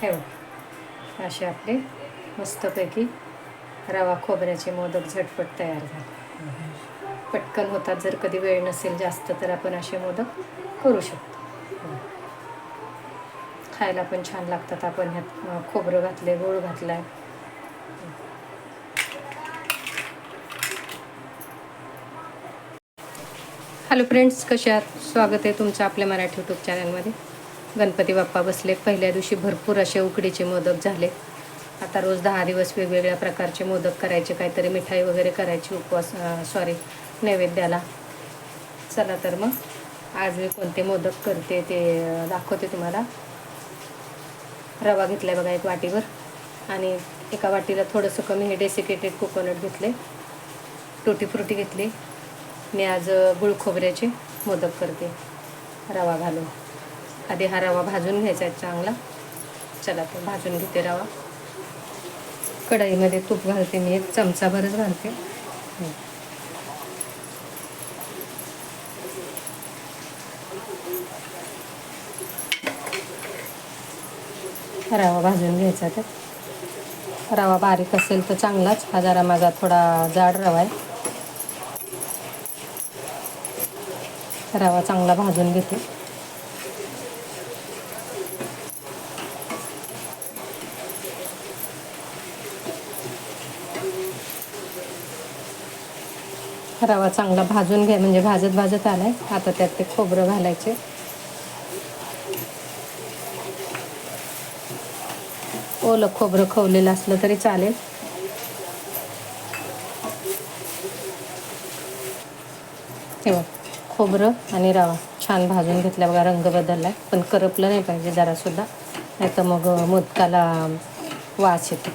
ठेवा. असे आपले मस्तपैकी रवा खोबऱ्याचे मोदक झटपट तयार झाले. पटकन होतात जर कधी वेळ नसेल जास्त तर आपण असे मोदक करू शकतो. खायला पण छान लागतात. आपण ह्यात खोबरं घातले गोळ घातला आहे हॅलो फ्रेंड्स कशा आहात? स्वागत आहे तुमचं आपल्या मराठी यूट्यूब चॅनलमध्ये गणपती बाप्पा बसले. पहिल्या दिवशी भरपूर असे उकडीचे मोदक झाले. आता रोज दहा दिवस वेगवेगळ्या प्रकारचे मोदक करायचे. काहीतरी मिठाई वगैरे करायची उपवास सॉरी नैवेद्याला. चला तर मग आज मी कोणते मोदक करते ते दाखवते तुम्हाला. रवा घेतला बघा एक वाटीवर. आणि एका वाटीला थोडंसं कमी हे डेसिकेटेड कोकोनट घेतले. टुटी फ्रुटी घेतली. मी आज अ, गुळ खोबऱ्याचे मोदक करते. रवा घालून. आधी हा रवा भाजून घ्यायचा आहे चांगला. चला तर भाजून घेते रवा. कढईमध्ये तूप घालते मी एक चमचाभरच घालते. रवा भाजून घ्यायचा तर. रवा बारीक असेल तर चांगलाच हा जरा माझा थोडा जाड रवा आहे. रवा चांगला भाजून घेते. रवा चांगला भाजून घ्या म्हणजे भाजत भाजत आलाय. आता त्यात ते खोबरं घालायचे. ओलं खोबरं खवलेलं असलं तरी चालेल. तेव्हा खोबरं आणि रवा छान भाजून घेतल्या बघा रंग बदललाय. पण करपलं नाही पाहिजे जरासुद्धा. नाही तर मग मोदकाला वास येतो.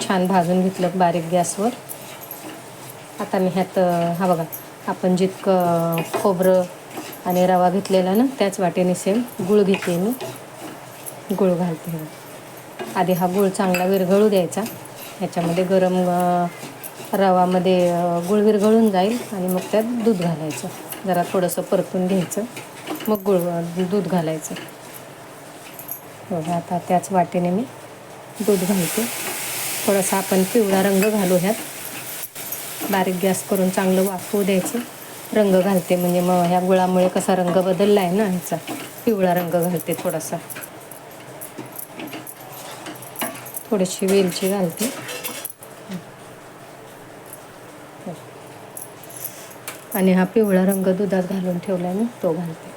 छान भाजून घेतलं बारीक गॅसवर. आता मी ह्यात हा बघा आपण जितकं खोबरं आणि रवा घेतलेला ना त्याच वाटेने सेम गुळ घेते मी. गुळ घालते आधी हा गुळ चांगला विरघळू द्यायचा. ह्याच्यामध्ये गरम रवामध्ये गुळ विरघळून जाईल आणि मग त्यात दूध घालायचं. जरा थोडंसं परतून घ्यायचं. मग गुळ दूध घालायचं. बघा आता त्याच वाटेने मी दूध घालते. थोडासा आपण पिवळा रंग घालू ह्यात. बारीक गॅस करून चांगलं वाफवू द्यायचं. रंग घालते म्हणजे मग ह्या गुळामुळे कसा रंग बदलला आहे ना ह्याचा. पिवळा रंग घालते थोडासा. थोडीशी वेलची घालते. आणि हा पिवळा रंग दुधात घालून ठेवला आहे ना तो घालते.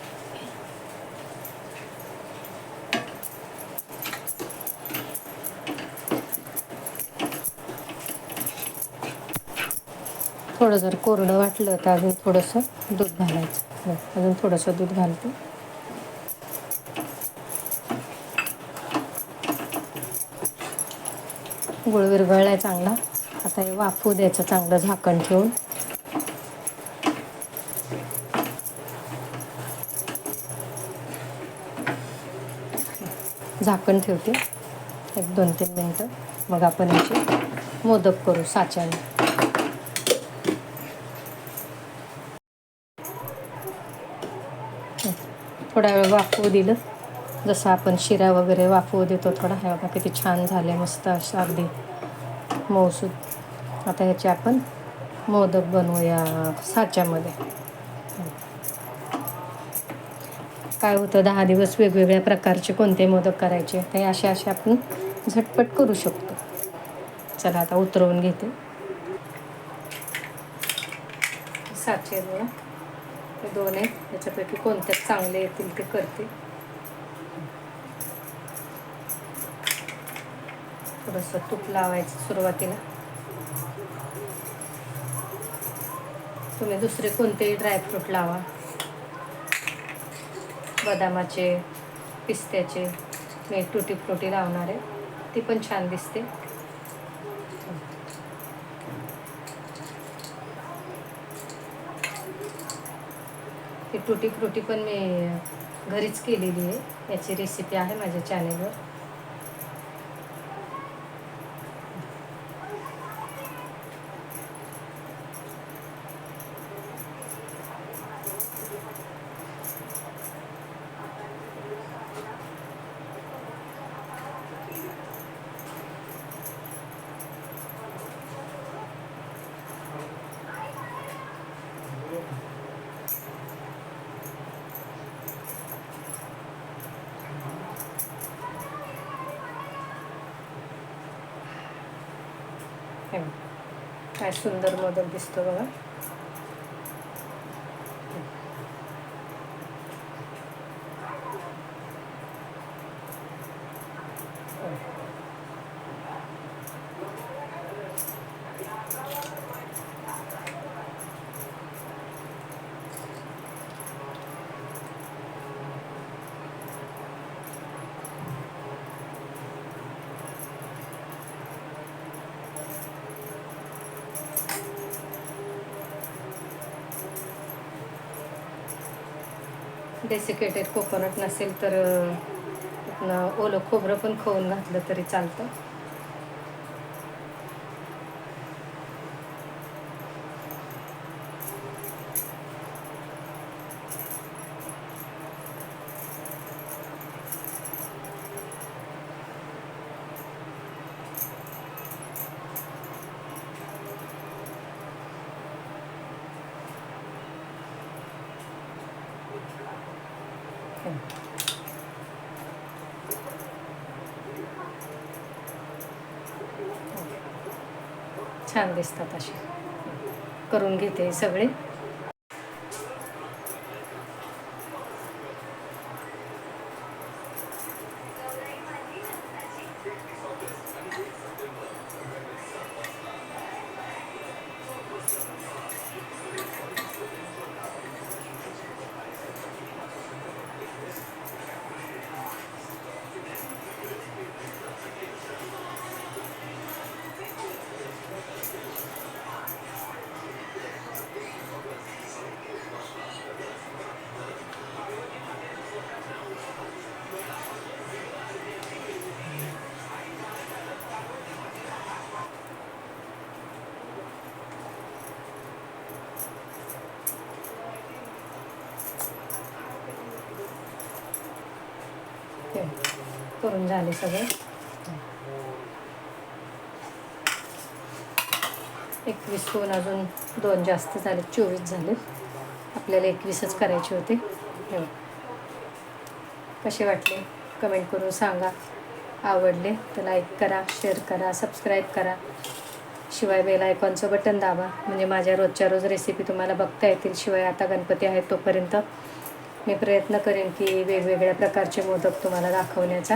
थोडं जर कोरडं वाटलं तर अजून थोडंसं दूध घालायचं. अजून थोडंसं दूध घालते. गुळ विरघळलाय चांगला. आता हे वाफू द्यायचं चांगलं झाकण ठेवून. झाकण ठेवते. एक दोन तीन मिनटं. मग आपण याचे मोदक करू साच्याने. थोडा वेळ वाफवू दिलं जसं आपण शिरा वगैरे वाफवू देतो थोडा. हे बघा किती छान झाले मस्त असं अगदी मऊसूद आता ह्याचे आपण मोदक बनवूया साच्यामध्ये. काय होतं दहा दिवस वेगवेगळ्या प्रकारचे कोणते मोदक करायचे ते असे असे आपण झटपट करू शकतो. चला आता उतरवून घेते. साचे हे दोन आहे याच्यापैकी कोणत्या चांगले येतील ते करते. थोडंसं तूप लावायचं सुरुवातीला. तुम्ही दुसरे कोणतेही ड्रायफ्रूट लावा. बदामाचे पिस्त्याचे मी टुटी फ्रुटी लावणार. आहे ती पण छान दिसते. ती टुटी फ्रुटी पण मी घरीच केलेली आहे. याची रेसिपी आहे माझ्या चॅनेलवर हे काय सुंदर मदत दिसतो बघा. डेसिकेटेड कोकोनट नसेल तर ओलं खोबरं पण खाऊन घातलं तरी चालतं. छान दिसतात असे. करून घेते सगळे. करून झाले सगळे. एकवीस होऊन अजून दोन जास्त झाले चोवीस झाले. आपल्याला एकवीसच करायचे होते. कसे वाटले? कमेंट करून सांगा. आवडले तर लाईक करा शेअर करा सबस्क्राईब करा. शिवाय बेल आयकॉनचं बटन दाबा. म्हणजे माझ्या रोजच्या रोज रेसिपी तुम्हाला बघता येतील. शिवाय आता गणपती आहेत तोपर्यंत. मी प्रयत्न करेन की वेगवेगळ्या प्रकारचे मोदक तुम्हाला दाखवण्याचा.